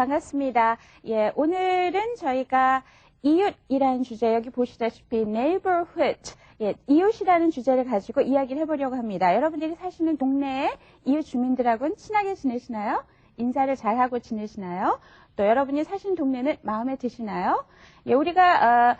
반갑습니다. 예, 오늘은 저희가 이웃이라는 주제, 여기 보시다시피 neighborhood, 예, 이웃이라는 주제를 가지고 이야기를 해보려고 합니다. 여러분들이 사시는 동네에 이웃 주민들하고는 친하게 지내시나요? 인사를 잘하고 지내시나요? 또 여러분이 사시는 동네는 마음에 드시나요? 예, 우리가 어,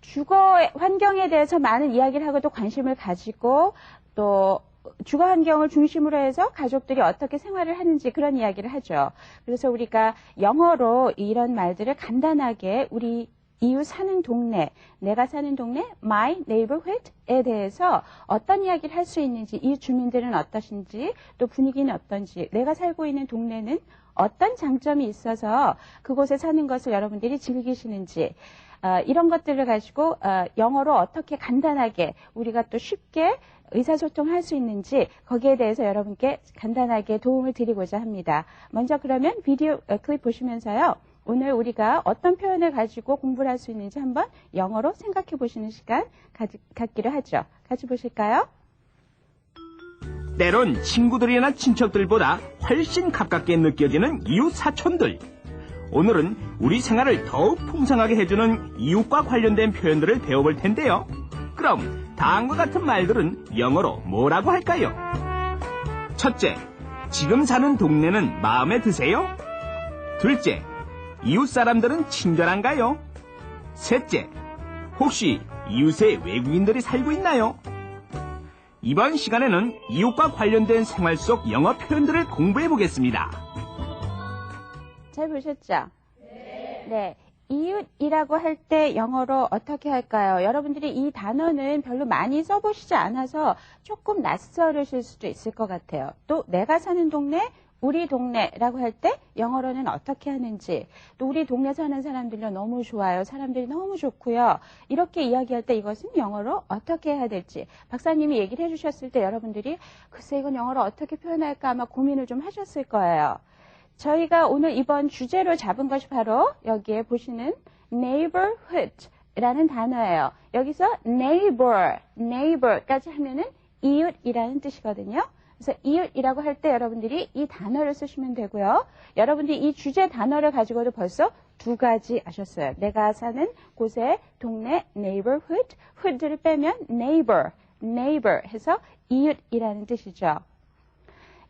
주거 환경에 대해서 많은 이야기를 하고 또 관심을 가지고 또 주거 환경을 중심으로 해서 가족들이 어떻게 생활을 하는지 그런 이야기를 하죠. 그래서 우리가 영어로 이런 말들을 간단하게 우리 이웃 사는 동네, 내가 사는 동네, my neighborhood에 대해서 어떤 이야기를 할 수 있는지, 이 주민들은 어떠신지, 또 분위기는 어떤지, 내가 살고 있는 동네는 어떤 장점이 있어서 그곳에 사는 것을 여러분들이 즐기시는지, 어, 이런 것들을 가지고 어, 영어로 어떻게 간단하게 우리가 또 쉽게 의사소통 할 수 있는지 거기에 대해서 여러분께 간단하게 도움을 드리고자 합니다. 먼저 그러면 비디오 어, 클립 보시면서요. 오늘 우리가 어떤 표현을 가지고 공부를 할 수 있는지 한번 영어로 생각해 보시는 시간 갖기로 하죠. 같이 보실까요? 때론 친구들이나 친척들보다 훨씬 가깝게 느껴지는 이웃 사촌들. 오늘은 우리 생활을 더욱 풍성하게 해주는 이웃과 관련된 표현들을 배워볼 텐데요. 그럼 다음과 같은 말들은 영어로 뭐라고 할까요? 첫째, 지금 사는 동네는 마음에 드세요? 둘째, 이웃 사람들은 친절한가요? 셋째, 혹시 이웃에 외국인들이 살고 있나요? 이번 시간에는 이웃과 관련된 생활 속 영어 표현들을 공부해 보겠습니다. 잘 보셨죠? 네. 이웃이라고 할 때 영어로 어떻게 할까요? 여러분들이 이 단어는 별로 많이 써보시지 않아서 조금 낯설으실 수도 있을 것 같아요. 또 내가 사는 동네, 우리 동네라고 할 때 영어로는 어떻게 하는지, 또 우리 동네 사는 사람들도 너무 좋아요. 사람들이 너무 좋고요. 이렇게 이야기할 때 이것은 영어로 어떻게 해야 될지 박사님이 얘기를 해주셨을 때 여러분들이 글쎄 이건 영어로 어떻게 표현할까 아마 고민을 좀 하셨을 거예요. 저희가 오늘 이번 주제로 잡은 것이 바로 여기에 보시는 neighborhood라는 단어예요. 여기서 neighbor, neighbor까지 하면은 이웃이라는 뜻이거든요. 그래서 이웃이라고 할 때 여러분들이 이 단어를 쓰시면 되고요. 여러분들이 이 주제 단어를 가지고도 벌써 두 가지 아셨어요. 내가 사는 곳의 동네 neighborhood, hood를 빼면 neighbor, neighbor 해서 이웃이라는 뜻이죠.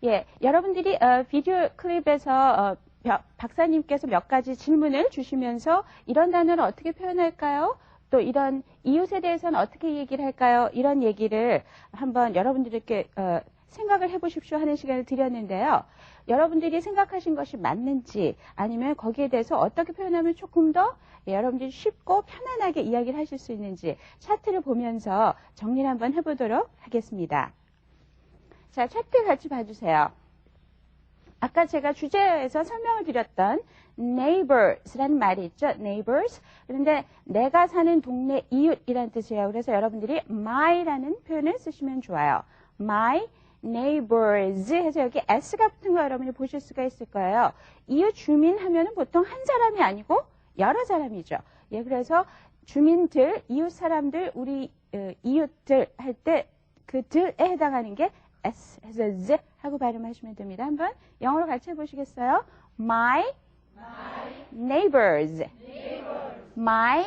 예, 여러분들이 어, 비디오 클립에서 어, 박사님께서 몇 가지 질문을 주시면서 이런 단어를 어떻게 표현할까요? 또 이런 이웃에 대해서는 어떻게 얘기를 할까요? 이런 얘기를 한번 여러분들께 어, 생각을 해보십시오 하는 시간을 드렸는데요. 여러분들이 생각하신 것이 맞는지 아니면 거기에 대해서 어떻게 표현하면 조금 더 예, 여러분들이 쉽고 편안하게 이야기를 하실 수 있는지 차트를 보면서 정리를 한번 해보도록 하겠습니다. 자, 차트 같이 봐주세요. 아까 제가 주제에서 설명을 드렸던 neighbors라는 말이 있죠. neighbors. 그런데 내가 사는 동네 이웃이라는 뜻이에요. 그래서 여러분들이 my라는 표현을 쓰시면 좋아요. my neighbors 해서 여기 s가 붙은 거 여러분이 보실 수가 있을 거예요. 이웃 주민 하면은 보통 한 사람이 아니고 여러 사람이죠. 예, 그래서 주민들, 이웃 사람들, 우리 어, 이웃들 할 때 그 들에 해당하는 게 S 해서 Z 하고 발음하시면 됩니다. 한번 영어로 같이 해보시겠어요? My, my neighbors. neighbors, My,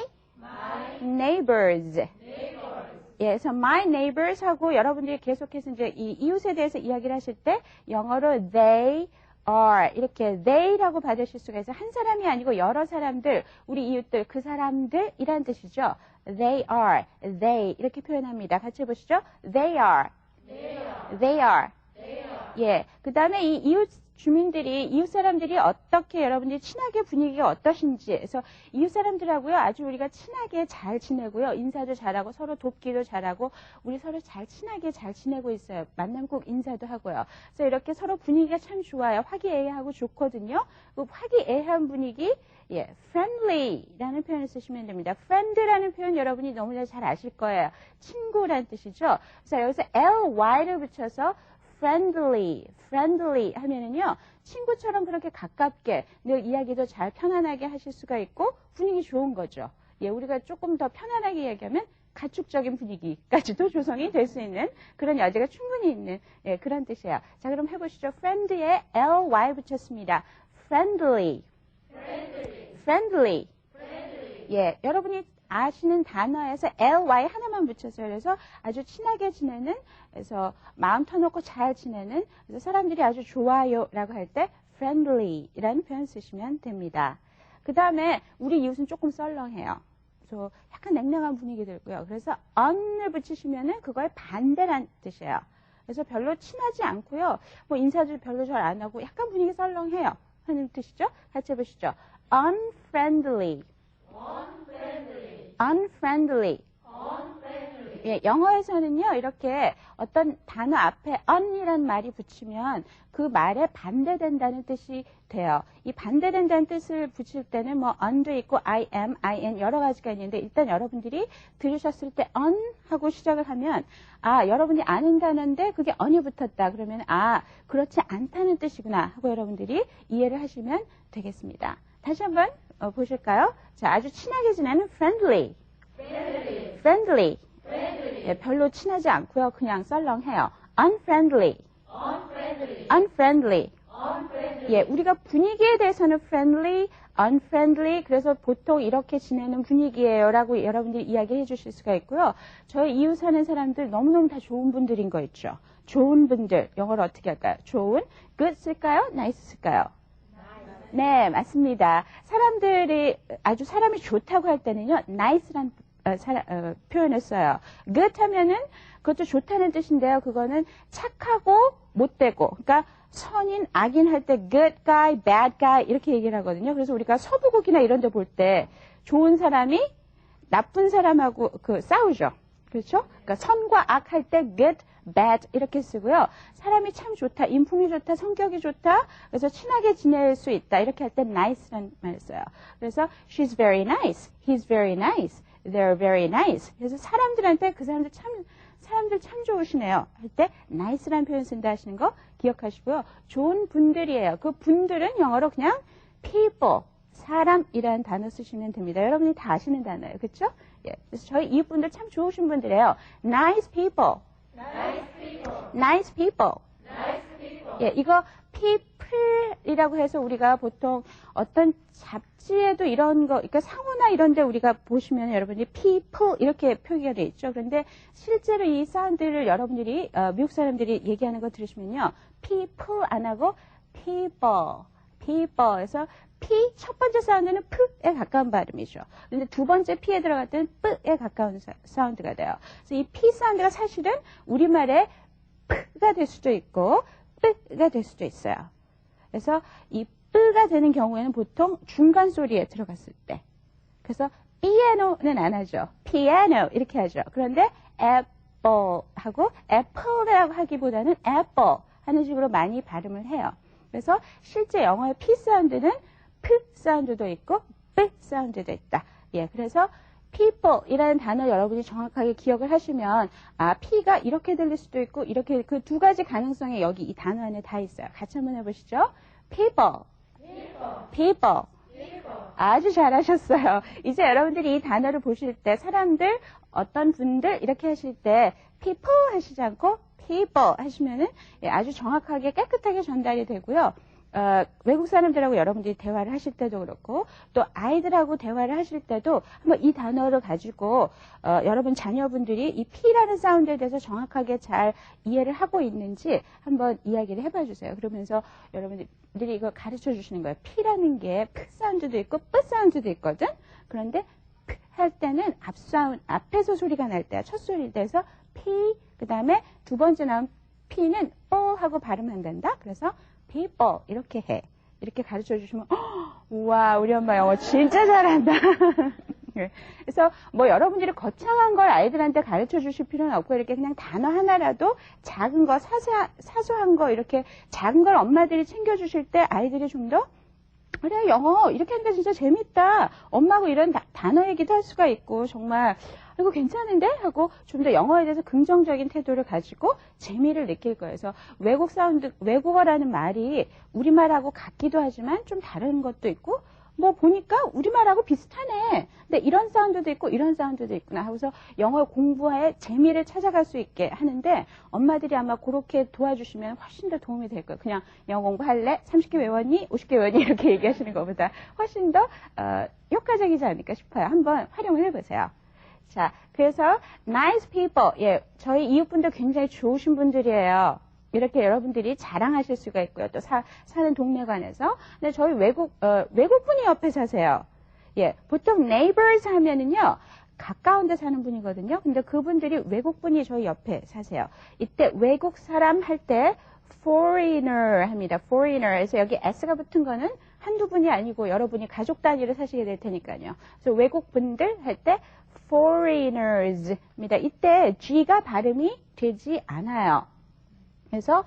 neighbors. neighbors, 예, 그래서 my neighbors 하고 여러분들이 계속해서 이제 이 이웃에 대해서 이야기를 하실 때 영어로 they are 이렇게 they라고 받으실 수가 있어요. 한 사람이 아니고 여러 사람들, 우리 이웃들, 그 사람들이란 뜻이죠. They are, they 이렇게 표현합니다. 같이 해보시죠. They are, they are, they are. they are, 예. 그 다음에 이 이웃 주민들이, 이웃 사람들이 어떻게 여러분들이 친하게 분위기가 어떠신지. 그래서 이웃 사람들하고요, 아주 우리가 친하게 잘 지내고요, 인사도 잘하고, 서로 돕기도 잘하고, 우리 서로 잘 친하게 잘 지내고 있어요. 만나면 꼭 인사도 하고요. 그래서 이렇게 서로 분위기가 참 좋아요. 화기애애하고 좋거든요. 그 화기애애한 분위기, 예, friendly라는 표현을 쓰시면 됩니다. friend라는 표현 여러분이 너무나 잘 아실 거예요. 친구란 뜻이죠. 그래서 여기서 ly를 붙여서 friendly, friendly 하면은요, 친구처럼 그렇게 가깝게 늘 이야기도 잘 편안하게 하실 수가 있고 분위기 좋은 거죠. 예, 우리가 조금 더 편안하게 얘기하면 가축적인 분위기까지도 조성이 될 수 있는 그런 여지가 충분히 있는 예, 그런 뜻이에요. 자, 그럼 해보시죠. friend에 ly 붙였습니다. friendly. friendly. 예, 여러분이 아시는 단어에서 ly 하나만 붙였어요. 그래서 아주 친하게 지내는, 그래서 마음 터놓고 잘 지내는, 그래서 사람들이 아주 좋아요라고 할 때 friendly라는 표현 쓰시면 됩니다. 그 다음에 우리 이웃은 조금 썰렁해요. 그래서 약간 냉랭한 분위기 들고요. 그래서 on을 붙이시면은 그거의 반대란 뜻이에요. 그래서 별로 친하지 않고요. 뭐 인사도 별로 잘 안 하고 약간 분위기 썰렁해요. 하는 뜻이죠. 같이 해보시죠. unfriendly. unfriendly. 예, 영어에서는요, 이렇게 어떤 단어 앞에 on이란 말이 붙이면 그 말에 반대된다는 뜻이 돼요. 이 반대된다는 뜻을 붙일 때는 뭐 on도 있고 I am, I am 여러 가지가 있는데 일단 여러분들이 들으셨을 때 on 하고 시작을 하면 아, 여러분이 아는 단어인데 그게 on이 붙었다. 그러면 아, 그렇지 않다는 뜻이구나 하고 여러분들이 이해를 하시면 되겠습니다. 다시 한번 어, 보실까요? 자, 아주 친하게 지내는 friendly. friendly. 예, 별로 친하지 않고요. 그냥 썰렁해요. unfriendly. unfriendly. 예, 우리가 분위기에 대해서는 friendly, unfriendly, 그래서 보통 이렇게 지내는 분위기예요. 라고 여러분들이 이야기해 주실 수가 있고요. 저희 이웃 사는 사람들 너무너무 다 좋은 분들인 거 있죠. 좋은 분들, 영어로 어떻게 할까요? 좋은, good 쓸까요? nice 쓸까요? 네, 맞습니다. 사람들이 아주 사람이 좋다고 할 때는요, nice란 어, 사- 어, 표현을 써요. good 하면은 그것도 좋다는 뜻인데요. 그거는 착하고 못되고, 그러니까 선인, 악인 할 때 good guy, bad guy 이렇게 얘기를 하거든요. 그래서 우리가 서부곡이나 이런 데 볼 때 좋은 사람이 나쁜 사람하고 그 싸우죠. 그렇죠? 그러니까 선과 악 할 때 good, bad 이렇게 쓰고요. 사람이 참 좋다, 인품이 좋다, 성격이 좋다. 그래서 친하게 지낼 수 있다. 이렇게 할 때 nice라는 말을 써요. 그래서 she's very nice, he's very nice, they're very nice. 그래서 사람들한테 그 사람들 참 사람들 참 좋으시네요. 할 때 nice라는 표현 쓴다 하시는 거 기억하시고요. 좋은 분들이에요. 그 분들은 영어로 그냥 people, 사람이라는 단어 쓰시면 됩니다. 여러분이 다 아시는 단어예요. 그렇죠? 예. 그래서 저희 이웃분들 참 좋으신 분들이에요. nice people. Nice people. 예, 이거 people이라고 해서 우리가 보통 어떤 잡지에도 이런 거, 그러니까 상호나 이런 데 우리가 보시면 여러분이 people 이렇게 표기가 돼 있죠. 그런데 실제로 이 사운드를 여러분들이, 어, 미국 사람들이 얘기하는 거 들으시면요. people 안 하고 people, 해서 P 첫 번째 사운드는 P에 가까운 발음이죠. 근데 두 번째 P에 들어갈 때는 P에 가까운 사, 사운드가 돼요. 그래서 이 P 사운드가 사실은 우리말의 P가 될 수도 있고 P가 될 수도 있어요. 그래서 이 P가 되는 경우에는 보통 중간 소리에 들어갔을 때. 그래서 piano는 안 하죠. piano 이렇게 하죠. 그런데 apple 하고 apple이라고 하기보다는 apple 하는 식으로 많이 발음을 해요. 그래서 실제 영어의 P 사운드는 P 사운드도 있고 B 사운드도 있다. 예, 그래서 people이라는 단어 여러분이 정확하게 기억을 하시면 아 P가 이렇게 들릴 수도 있고 이렇게 그 두 가지 가능성이 여기 이 단어 안에 다 있어요. 같이 한번 해보시죠. people, people. 아주 잘하셨어요. 이제 여러분들이 이 단어를 보실 때 사람들, 어떤 분들 이렇게 하실 때 people 하시지 않고 people 하시면은 예, 아주 정확하게 깨끗하게 전달이 되고요. 어, 외국 사람들하고 여러분들이 대화를 하실 때도 그렇고 또 아이들하고 대화를 하실 때도 한번 이 단어를 가지고 어, 여러분 자녀분들이 이 P라는 사운드에 대해서 정확하게 잘 이해를 하고 있는지 한번 이야기를 해봐 주세요. 그러면서 여러분들이 이거 가르쳐 주시는 거예요. P라는 게 P 사운드도 있고 P 사운드도 있거든. 그런데 할 때는 앞 사운 앞에서 소리가 날 때야. 첫 소리일 때에서 P 그 다음에 두 번째 나온 P는 O 하고 발음한단다. 그래서 people 이렇게 해. 이렇게 가르쳐 주시면 "헉, 우와 우리 엄마 영어 진짜 잘한다. 예. 그래서 뭐 여러분들이 거창한 걸 아이들한테 가르쳐 주실 필요는 없고 이렇게 그냥 단어 하나라도 작은 거 사사, 사소한 거 이렇게 작은 걸 엄마들이 챙겨 주실 때 아이들이 좀 더 그래 영어 이렇게 하니까 진짜 재밌다. 엄마하고 이런 다- 단어 얘기도 할 수가 있고 정말 이거 괜찮은데 하고 좀 더 영어에 대해서 긍정적인 태도를 가지고 재미를 느낄 거예요. 그래서 외국 사운드 외국어라는 말이 우리말하고 같기도 하지만 좀 다른 것도 있고 뭐 보니까 우리말하고 비슷하네. 근데 이런 사운드도 있고 이런 사운드도 있구나 하고서 영어 공부에 재미를 찾아갈 수 있게 하는데 엄마들이 아마 그렇게 도와주시면 훨씬 더 도움이 될 거예요. 그냥 영어 공부할래? 30개 외웠니? 50개 외웠니? 이렇게 얘기하시는 것보다 훨씬 더 어, 효과적이지 않을까 싶어요. 한번 활용을 해보세요. 자, 그래서 nice people, 예, 저희 이웃분들 굉장히 좋으신 분들이에요. 이렇게 여러분들이 자랑하실 수가 있고요. 또 사, 사는 동네 관에서. 근데 저희 외국, 어, 외국분이 옆에 사세요. 예, 보통 neighbors 하면은요, 가까운 데 사는 분이거든요. 근데 그분들이 외국분이 저희 옆에 사세요. 이때 외국 사람 할 때 foreigner 합니다. foreigner에서 여기 s가 붙은 거는 한두 분이 아니고 여러분이 가족 단위로 사시게 될 테니까요. 그래서 외국 분들 할 때 foreigners입니다. 이때 g가 발음이 되지 않아요. 그래서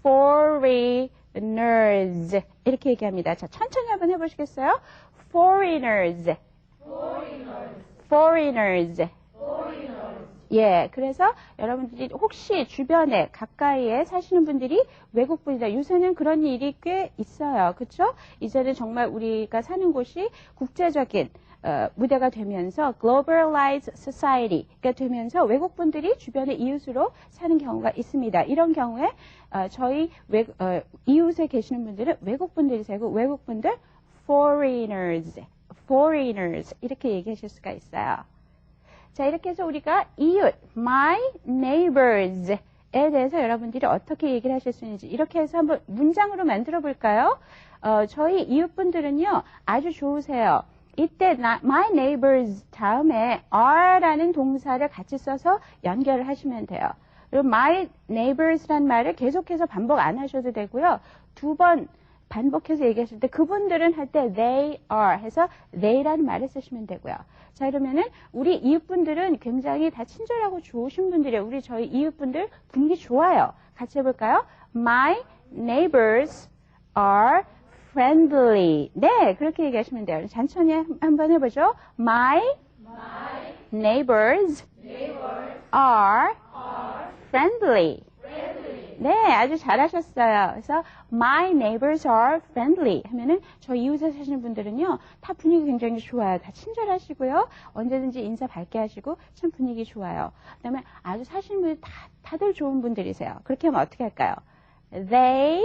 foreigners 이렇게 얘기합니다. 자, 천천히 한번 해보시겠어요? foreigners, foreigners. 예, 그래서 여러분들이 혹시 주변에 가까이에 사시는 분들이 외국분이다. 요새는 그런 일이 꽤 있어요. 그렇죠? 이제는 정말 우리가 사는 곳이 국제적인 어, 무대가 되면서 globalized society가 되면서 외국분들이 주변의 이웃으로 사는 경우가 있습니다. 이런 경우에 어, 저희 외, 어, 이웃에 계시는 분들은 외국분들이세요. 외국분들 foreigners, foreigners 이렇게 얘기하실 수가 있어요. 자, 이렇게 해서 우리가 이웃, my neighbors에 대해서 여러분들이 어떻게 얘기를 하실 수 있는지 이렇게 해서 한번 문장으로 만들어 볼까요? 어, 저희 이웃분들은요, 아주 좋으세요. 이때 나, my neighbors 다음에 are라는 동사를 같이 써서 연결을 하시면 돼요. 그리고 my neighbors란 말을 계속해서 반복 안 하셔도 되고요. 두 번 반복해서 얘기하실 때 그분들은 할 때 they are 해서 they라는 말을 쓰시면 되고요. 자 그러면은 우리 이웃분들은 굉장히 다 친절하고 좋으신 분들이에요. 우리 저희 이웃분들 분위기 좋아요. 같이 해볼까요? My neighbors are friendly. 네, 그렇게 얘기하시면 돼요. 천천히 한번 해보죠. My, My neighbors neighbors are are friendly. friendly. 네, 아주 잘하셨어요. 그래서 my neighbors are friendly 하면은 저 이웃에 사시는 분들은요 다 분위기 굉장히 좋아요. 다 친절하시고요. 언제든지 인사 밝게 하시고 참 분위기 좋아요. 그다음에 아주 사시는 분들 다 다들 좋은 분들이세요. 그렇게 하면 어떻게 할까요? They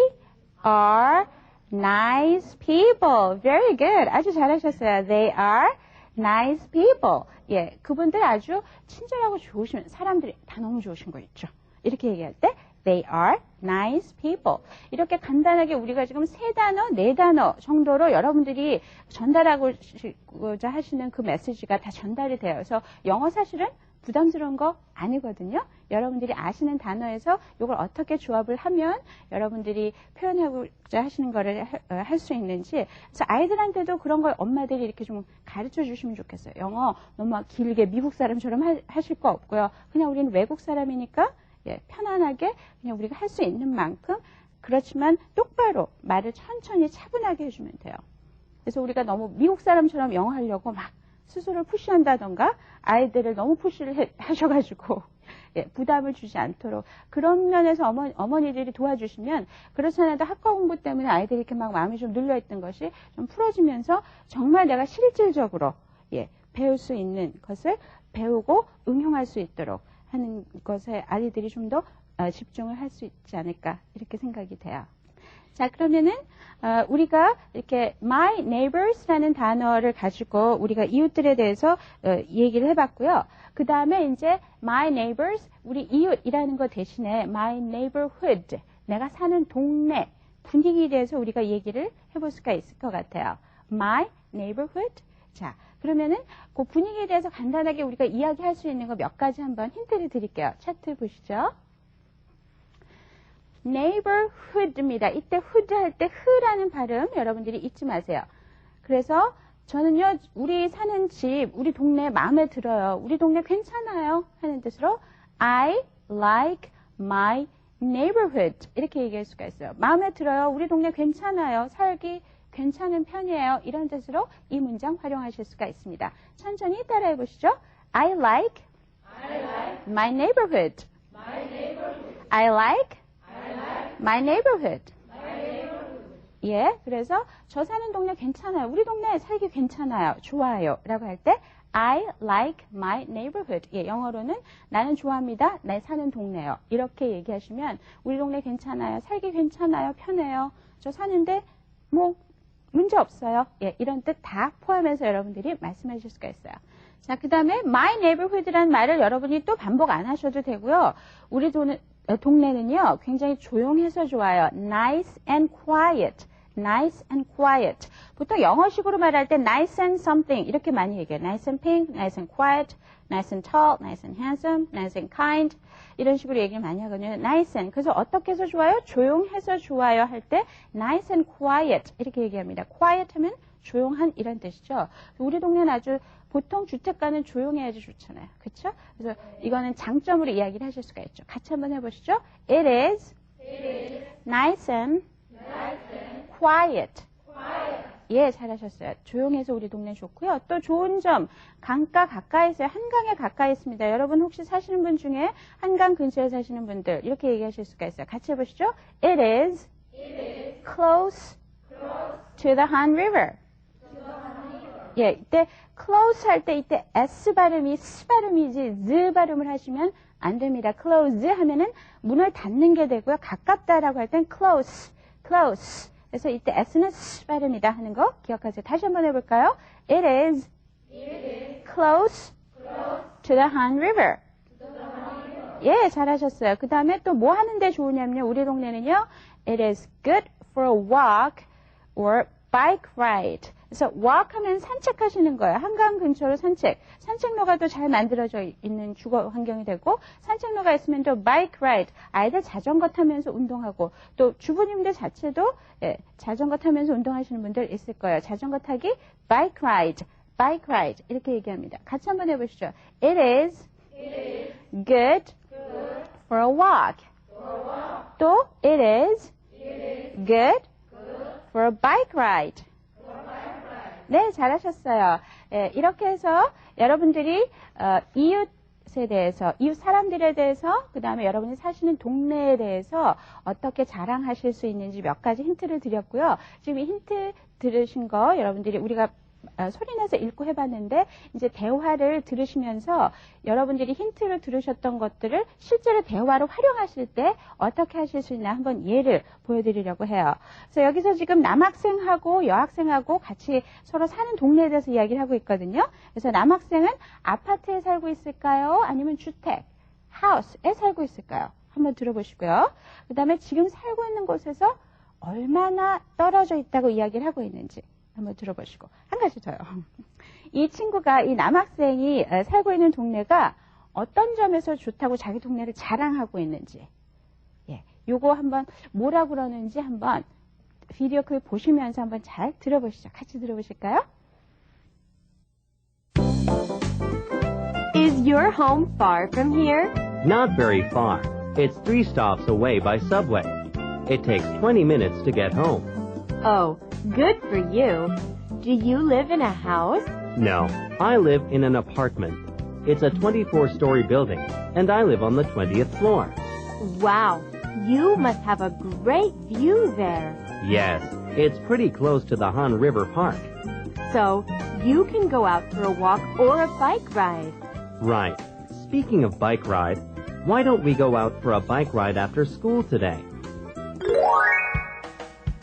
are nice people. Very good. 아주 잘하셨어요. They are nice people. 예, 그분들 아주 친절하고 좋으시면 사람들이 다 너무 좋으신 거 있죠. 이렇게 얘기할 때 They are nice people. 이렇게 간단하게 우리가 지금 세 단어, 네 단어 정도로 여러분들이 전달하고자 하시는 그 메시지가 다 전달이. 그래서 영어 사실은 부담스러운 거 아니거든요. 여러분들이 아시는 단어에서 이걸 어떻게 조합을 하면 여러분들이 표현하고자 하시는 거를 할 수 있는지. 그래서 아이들한테도 그런 걸 엄마들이 이렇게 좀 가르쳐 주시면 좋겠어요. 영어 너무 길게 미국 사람처럼 하, 하실 거 없고요. 그냥 우리는 외국 사람이니까 예, 편안하게 그냥 우리가 할 수 있는 만큼 그렇지만 똑바로 말을 천천히 차분하게 해주면 돼요. 그래서 우리가 너무 미국 사람처럼 영어 하려고 막 스스로 푸시한다던가 아이들을 너무 푸시를 해, 하셔가지고 예, 부담을 주지 않도록 그런 면에서 어머, 어머니들이 도와주시면 그렇지 않아도 학과 공부 때문에 아이들이 이렇게 막 마음이 좀 눌려있던 것이 좀 풀어지면서 정말 내가 실질적으로 예, 배울 수 있는 것을 배우고 응용할 수 있도록 하는 것에 아이들이 좀더 어, 집중을 할 수 있지 않을까 이렇게 생각이 돼요. 자 그러면은 어, 우리가 이렇게 my neighbors라는 단어를 가지고 우리가 이웃들에 대해서 어, 얘기를 해봤고요. 그 다음에 이제 my neighbors 우리 이웃이라는 것 대신에 my neighborhood 내가 사는 동네 분위기에 대해서 우리가 얘기를 해볼 수가 있을 것 같아요. my neighborhood 자 그러면은 그 분위기에 대해서 간단하게 우리가 이야기할 수 있는 거 몇 가지 한번 힌트를 드릴게요. 차트 보시죠. Neighborhood입니다. 이때 hood 할 때 흐라는 발음 여러분들이 잊지 마세요. 그래서 저는요, 우리 사는 집, 우리 동네 마음에 들어요. 우리 동네 괜찮아요. 하는 뜻으로 I like my neighborhood. 이렇게 얘기할 수가 있어요. 마음에 들어요. 우리 동네 괜찮아요. 살기 괜찮은 편이에요. 이런 뜻으로 이 문장 활용하실 수가 있습니다. 천천히 따라해 보시죠. I like, I like my neighborhood. my neighborhood. I like I like my neighborhood. 예, 그래서 저 사는 동네 괜찮아요. 우리 동네 살기 괜찮아요. 좋아요. 라고 할 때 I like my neighborhood. 예, 영어로는 나는 좋아합니다. 내 사는 동네요. 이렇게 얘기하시면 우리 동네 괜찮아요. 살기 괜찮아요. 편해요. 저 사는데 뭐 문제 없어요. 예, 이런 뜻 다 포함해서 여러분들이 말씀해 주실 수가 있어요. 자, 그 다음에 my neighborhood라는 말을 여러분이 또 반복 안 하셔도 되고요. 우리 동, 어, 동네는요, 굉장히 조용해서 좋아요. nice and quiet. nice and quiet. 보통 영어식으로 말할 때 nice and something 이렇게 많이 얘기해요. nice and pink, nice and quiet, nice and tall, nice and handsome, nice and kind 이런 식으로 얘기를 많이 하거든요. nice and 그래서 어떻게 해서 좋아요? 조용해서 좋아요 할 때 nice and quiet 이렇게 얘기합니다. quiet 하면 조용한 이런 뜻이죠. 우리 동네는 아주 보통 주택가는 조용해야지 좋잖아요. 그렇죠? 그래서 이거는 장점으로 이야기를 하실 수가 있죠. 같이 한번 해보시죠. It is, nice and quiet. 예, 잘하셨어요. 조용해서 우리 동네 좋고요. 또 좋은 점, 강가 가까이 있어요. 한강에 가까이 있습니다. 여러분 혹시 사시는 분 중에 한강 근처에 사시는 분들 이렇게 얘기하실 수가 있어요. 같이 해보시죠. It is, close, to the Han River. 예, 이때 close 할 때 이때 s 발음이 s 발음이지 z 발음을 하시면 안 됩니다. close 하면은 문을 닫는 게 되고요. 가깝다라고 할 땐 close, close. 그래서 이때 s는 s 발음이다 하는 거 기억하세요. 다시 한번 해볼까요? It is, close, to the Han River. 예, 잘하셨어요. 그 다음에 또 뭐 하는데 좋으냐면요. 우리 동네는요. It is good for a walk or bike ride. 그래서 walk 하면 산책하시는 거예요. 한강 근처로 산책. 산책로가 또 잘 만들어져 있는 주거 환경이 되고 산책로가 있으면 또 bike ride. 아이들 자전거 타면서 운동하고 또 주부님들 자체도 예, 자전거 타면서 운동하시는 분들 있을 거예요. 자전거 타기 bike ride. bike ride 이렇게 얘기합니다. 같이 한번 해보시죠. It is, good, for a walk. 또 it is, good, for a bike ride. 네, 잘하셨어요. 예, 이렇게 해서 여러분들이 어, 이웃 에 대해서, 이웃 사람들에 대해서, 그 다음에 여러분이 사시는 동네에 대해서 어떻게 자랑하실 수 있는지 몇 가지 힌트를 드렸고요. 지금 이 힌트 들으신 거 여러분들이 우리가 어, 소리내서 읽고 해봤는데 이제 대화를 들으시면서 여러분들이 힌트를 들으셨던 것들을 실제로 대화로 활용하실 때 어떻게 하실 수 있나 한번 예를 보여드리려고 해요. 그래서 여기서 지금 남학생하고 여학생하고 같이 서로 사는 동네에 대해서 이야기를 하고 있거든요. 그래서 남학생은 아파트에 살고 있을까요? 아니면 주택, 하우스에 살고 있을까요? 한번 들어보시고요. 그 다음에 지금 살고 있는 곳에서 얼마나 떨어져 있다고 이야기를 하고 있는지 한번 들어보시고 한 가지 더요. 이 친구가 이 남학생이 어, 살고 있는 동네가 어떤 점에서 좋다고 자기 동네를 자랑하고 있는지 예, 요거 한번 뭐라고 그러는지 한번 비디오 클립 보시면서 한번 잘 들어보시죠. 같이 들어보실까요? Is your home far from here? Not very far. It's three stops away by subway. It takes 20 minutes to get home. Oh, good for you. Do you live in a house? No, I live in an apartment. It's a 24 story building, and I live on the 20th floor. Wow, you must have a great view there. Yes, it's pretty close to the Han River Park. So, you can go out for a walk or a bike ride. Right. Speaking of bike ride, why don't we go out for a bike ride after school today?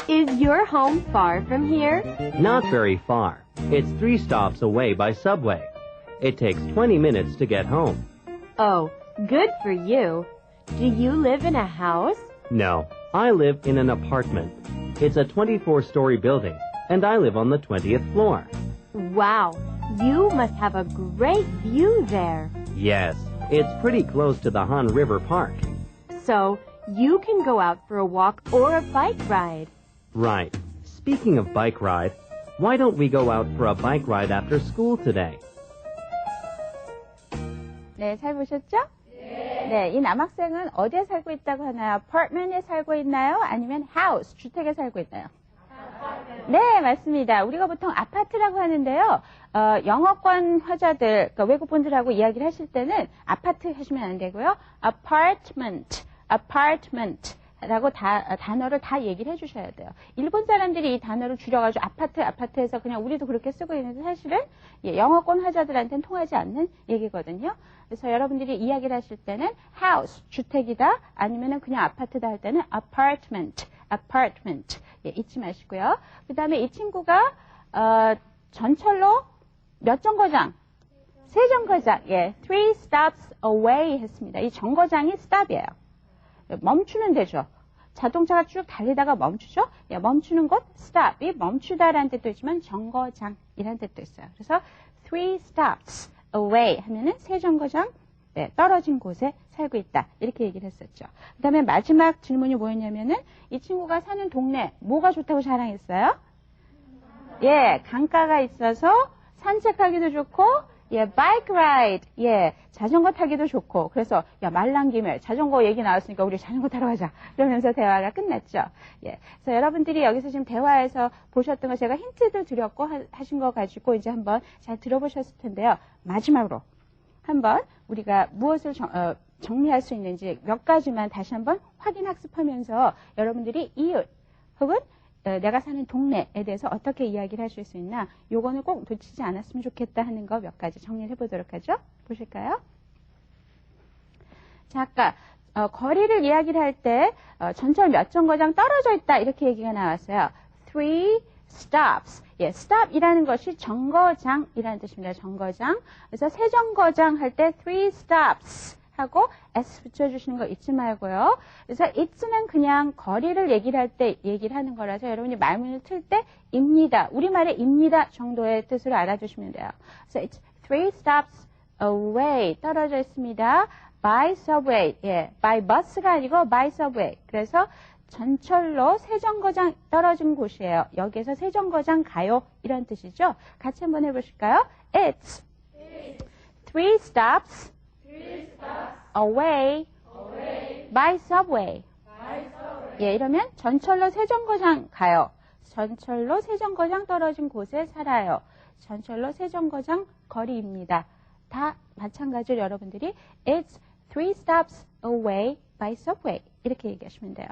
Is your home far from here? Not very far. It's three stops away by subway. It takes 20 minutes to get home. Oh, good for you. Do you live in a house? No, I live in an apartment. It's a 24 story building, and I live on the 20th floor. Wow, you must have a great view there. Yes, it's pretty close to the Han River Park. So, you can go out for a walk or a bike ride. Right. Speaking of bike ride, why don't we go out for a bike ride after school today? 네, 잘 보셨죠? 네, 이 남학생은 어디에 살고 있다고 하나요? apartment에 살고 있나요? 아니면 house, 주택에 살고 있나요? 네, 맞습니다. 우리가 보통 아파트라고 하는데요. 어, 영어권 화자들, 그러니까 외국분들하고 이야기를 하실 때는 아파트 하시면 안 되고요. apartment, apartment. 라고 다, 단어를 다 얘기를 해주셔야 돼요. 일본 사람들이 이 단어를 줄여가지고 아파트, 아파트에서 그냥 우리도 그렇게 쓰고 있는데 사실은 예, 영어권 화자들한테는 통하지 않는 얘기거든요. 그래서 여러분들이 이야기를 하실 때는 house, 주택이다, 아니면은 그냥 아파트다 할 때는 apartment, apartment. 예, 잊지 마시고요. 그 다음에 이 친구가, 어, 전철로 몇 정거장? 세 정거장, 예, three stops away 했습니다. 이 정거장이 stop이에요. 멈추는 데죠. 자동차가 쭉 달리다가 멈추죠? 예, 멈추는 곳, stop이 멈추다라는 뜻도 있지만 정거장이라는 뜻도 있어요. 그래서 three stops away 하면은 세 정거장 네, 떨어진 곳에 살고 있다. 이렇게 얘기를 했었죠. 그 다음에 마지막 질문이 뭐였냐면은 이 친구가 사는 동네 뭐가 좋다고 자랑했어요? 예, 강가가 있어서 산책하기도 좋고 예, bike ride. 예, 자전거 타기도 좋고. 그래서, 야, 말난 김에 자전거 얘기 나왔으니까 우리 자전거 타러 가자. 그러면서 대화가 끝났죠. 예. 그래서 여러분들이 여기서 지금 대화에서 보셨던 거 제가 힌트도 드렸고 하, 신 거 가지고 이제 한번 잘 들어보셨을 텐데요. 마지막으로 한번 우리가 무엇을 정, 어, 정리할 수 있는지 몇 가지만 다시 한번 확인 학습하면서 여러분들이 이웃 혹은 어, 내가 사는 동네에 대해서 어떻게 이야기를 하실 수 있나 요거는 꼭 놓치지 않았으면 좋겠다 하는 거 몇 가지 정리를 해보도록 하죠. 보실까요? 자, 아까 어, 거리를 이야기를 할때 어, 전철 몇 정거장 떨어져 있다 이렇게 얘기가 나왔어요. Three stops. 예, stop이라는 것이 정거장이라는 뜻입니다. 정거장. 그래서 세 정거장 할 때 three stops. 하고 s 붙여주시는 거 잊지 말고요. 그래서 it's는 그냥 거리를 얘기를 할 때 얘기를 하는 거라서 여러분이 말문을 틀 때 입니다. 우리말의 입니다 정도의 뜻으로 알아두시면 돼요. 그래서 it's three stops away 떨어져 있습니다. by subway, 예, by bus가 아니고 by subway. 그래서 전철로 세정거장 떨어진 곳이에요. 여기에서 세정거장 가요 이런 뜻이죠. 같이 한번 해보실까요? It's three stops away, by subway. 예, 이러면 전철로 세 정거장 가요. 전철로 세 정거장 떨어진 곳에 살아요. 전철로 세 정거장 거리입니다. 다 마찬가지로 여러분들이 it's three stops away by subway 이렇게 얘기하시면 돼요.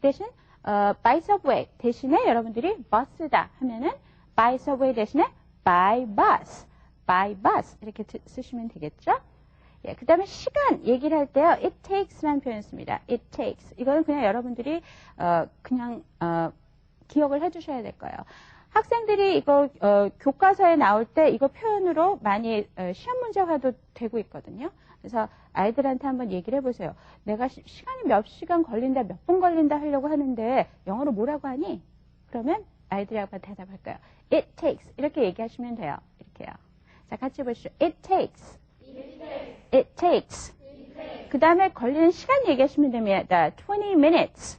대신 어, by subway 대신에 여러분들이 버스다 하면은 by subway 대신에 by bus, by bus 이렇게 쓰시면 되겠죠? 예, 그 다음에 시간 얘기를 할 때요. it takes라는 표현 씁니다. it takes. 이거는 그냥 여러분들이 어, 그냥 어, 기억을 해주셔야 될 거예요. 학생들이 이거 어, 교과서에 나올 때 이거 표현으로 많이 어, 시험 문제화도 되고 있거든요. 그래서 아이들한테 한번 얘기를 해보세요. 내가 시, 간이 몇 시간 걸린다, 몇 분 걸린다 하려고 하는데 영어로 뭐라고 하니? 그러면 아이들이 한번 대답할 거예요. It takes 이렇게 얘기하시면 돼요. 이렇게요. 자 같이 보시죠. It takes. It takes. 그 다음에 걸리는 시간 얘기하시면 됩니다. 20 minutes.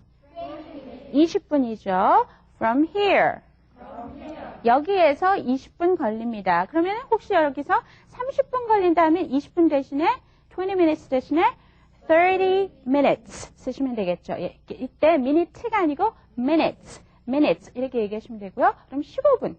20분이죠. From here. 여기에서 20분 걸립니다. 그러면 혹시 여기서 30분 걸린다 하면 20분 대신에 20 minutes 대신에 30 minutes 쓰시면 되겠죠. 예, 이때 minute가 아니고 minutes, minutes 이렇게 얘기하시면 되고요. 그럼 15분.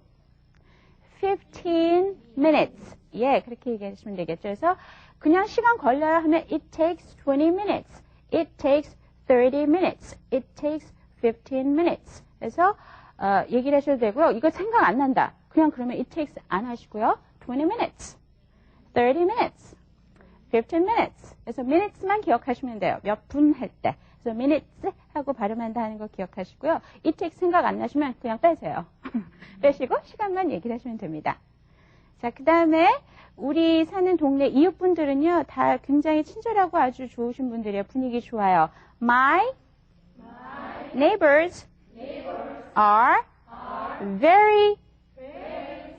15 minutes. 예, 그렇게 얘기하시면 되겠죠. 그래서 그냥 시간 걸려야 하면 it takes 20 minutes. It takes 30 minutes. It takes 15 minutes. 그래서 어, 얘기를 하셔도 되고요. 이거 생각 안 난다. 그냥 그러면 it takes 안 하시고요. 20 minutes. 30 minutes. 15 minutes. 그래서 minutes만 기억하시면 돼요. 몇 분 할 때. 그래서 minutes 하고 발음한다 하는 거 기억하시고요. it takes 생각 안 나시면 그냥 빼세요. 빼시고 시간만 얘기를 하시면 됩니다. 자, 그 다음에 우리 사는 동네 이웃분들은요, 다 굉장히 친절하고 아주 좋으신 분들이에요. 분위기 좋아요. My, neighbors, are, very,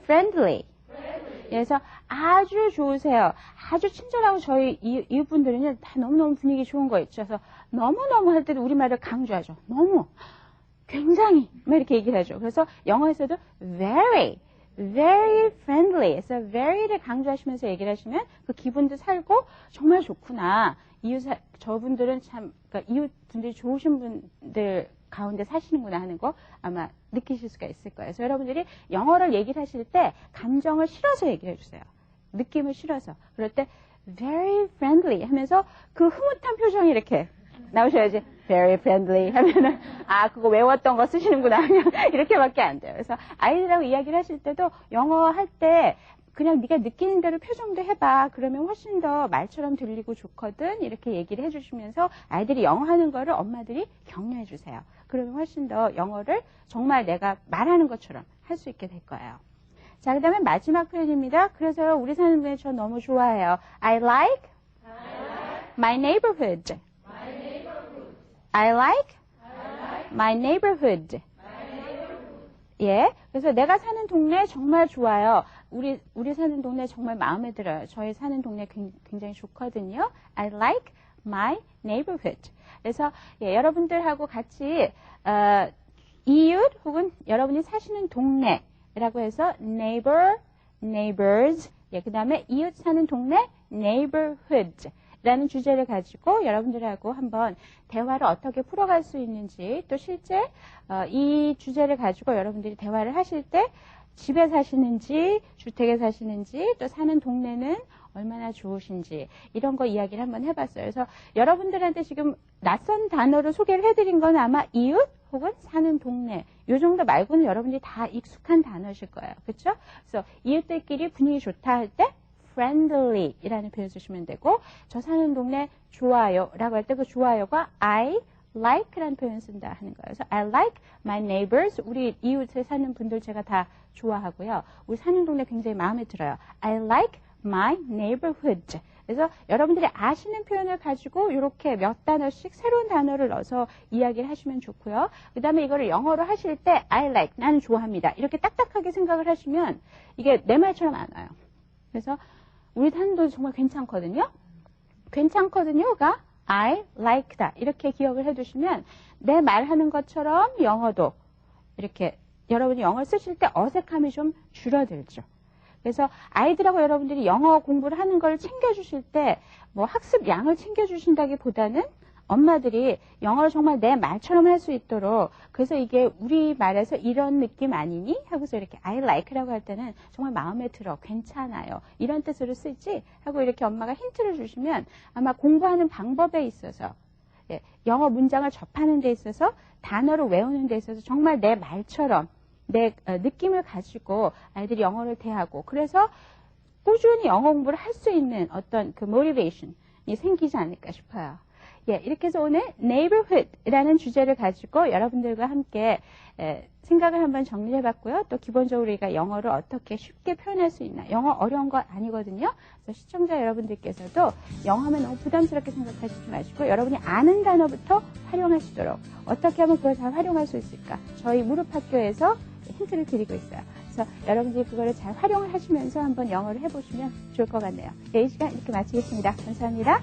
friendly. 그래서 아주 좋으세요. 아주 친절하고 저희 이웃분들은요, 다 너무너무 분위기 좋은 거 있죠. 그래서 너무너무 할 때도 우리말을 강조하죠. 너무. 굉장히. 막 이렇게 얘기를 하죠. 그래서 영어에서도 very, very friendly. 그래서 very를 강조하시면서 얘기를 하시면 그 기분도 살고 정말 좋구나. 이웃, 저분들은 참, 그러니까 이웃 분들이 좋으신 분들 가운데 사시는구나 하는 거 아마 느끼실 수가 있을 거예요. 그래서 여러분들이 영어를 얘기를 하실 때 감정을 실어서 얘기를 해주세요. 느낌을 실어서. 그럴 때 very friendly 하면서 그 흐뭇한 표정이 이렇게 나오셔야지. very friendly 하면은 아 그거 외웠던 거 쓰시는구나 이렇게밖에 안 돼요. 그래서 아이들하고 이야기를 하실 때도 영어 할 때 그냥 네가 느끼는 대로 표정도 해봐. 그러면 훨씬 더 말처럼 들리고 좋거든. 이렇게 얘기를 해주시면서 아이들이 영어 하는 거를 엄마들이 격려해 주세요. 그러면 훨씬 더 영어를 정말 내가 말하는 것처럼 할 수 있게 될 거예요. 자, 그 다음에 마지막 표현입니다. 그래서 우리 사는 분이 저 너무 좋아해요. I like my neighborhood. I like my neighborhood. 예. 그래서 내가 사는 동네 정말 좋아요. 우리, 우리 사는 동네 정말 마음에 들어요. 저희 사는 동네 굉- 굉장히 좋거든요. I like my neighborhood. 그래서 예, 여러분들하고 같이 어, 이웃 혹은 여러분이 사시는 동네라고 해서 neighbor, neighbors, 예, 그 다음에 이웃 사는 동네 neighborhood. 라는 주제를 가지고 여러분들하고 한번 대화를 어떻게 풀어갈 수 있는지 또 실제 어, 이 주제를 가지고 여러분들이 대화를 하실 때 집에 사시는지 주택에 사시는지 또 사는 동네는 얼마나 좋으신지 이런 거 이야기를 한번 해봤어요. 그래서 여러분들한테 지금 낯선 단어를 소개를 해드린 건 아마 이웃 혹은 사는 동네 요 정도 말고는 여러분들이 다 익숙한 단어실 거예요. 그렇죠? 그래서 이웃들끼리 분위기 좋다 할 때 friendly 이라는 표현 쓰시면 되고 저 사는 동네 좋아요 라고 할 때 그 좋아요가 I like 라는 표현 쓴다 하는 거예요. 그래서 I like my neighbors. 우리 이웃에 사는 분들 제가 다 좋아하고요. 우리 사는 동네 굉장히 마음에 들어요. I like my neighborhood. 그래서 여러분들이 아시는 표현을 가지고 이렇게 몇 단어씩 새로운 단어를 넣어서 이야기를 하시면 좋고요. 그 다음에 이거를 영어로 하실 때 I like, 나는 좋아합니다. 이렇게 딱딱하게 생각을 하시면 이게 내 말처럼 안 와요. 그래서 우리 동네 정말 괜찮거든요. 괜찮거든요가 I like다 이렇게 기억을 해두시면 내 말하는 것처럼 영어도 이렇게 여러분이 영어 쓰실 때 어색함이 좀 줄어들죠. 그래서 아이들하고 여러분들이 영어 공부를 하는 걸 챙겨주실 때 뭐 학습 양을 챙겨주신다기보다는 엄마들이 영어를 정말 내 말처럼 할 수 있도록 그래서 이게 우리 말에서 이런 느낌 아니니? 하고서 이렇게 I like라고 할 때는 정말 마음에 들어, 괜찮아요. 이런 뜻으로 쓰지? 하고 이렇게 엄마가 힌트를 주시면 아마 공부하는 방법에 있어서 예, 영어 문장을 접하는 데 있어서 단어를 외우는 데 있어서 정말 내 말처럼 내 어, 느낌을 가지고 아이들이 영어를 대하고 그래서 꾸준히 영어 공부를 할 수 있는 어떤 그 모티베이션이 생기지 않을까 싶어요. 예, 이렇게 해서 오늘 neighborhood라는 주제를 가지고 여러분들과 함께 에, 생각을 한번 정리해 봤고요. 또 기본적으로 우리가 영어를 어떻게 쉽게 표현할 수 있나. 영어 어려운 거 아니거든요. 그래서 시청자 여러분들께서도 영어 하면 너무 부담스럽게 생각하시지 마시고 여러분이 아는 단어부터 활용하시도록 어떻게 하면 그걸 잘 활용할 수 있을까. 저희 무릎 학교에서 힌트를 드리고 있어요. 그래서 여러분들이 그거를 잘 활용을 하시면서 한번 영어를 해보시면 좋을 것 같네요. 네, 이 시간 이렇게 마치겠습니다. 감사합니다.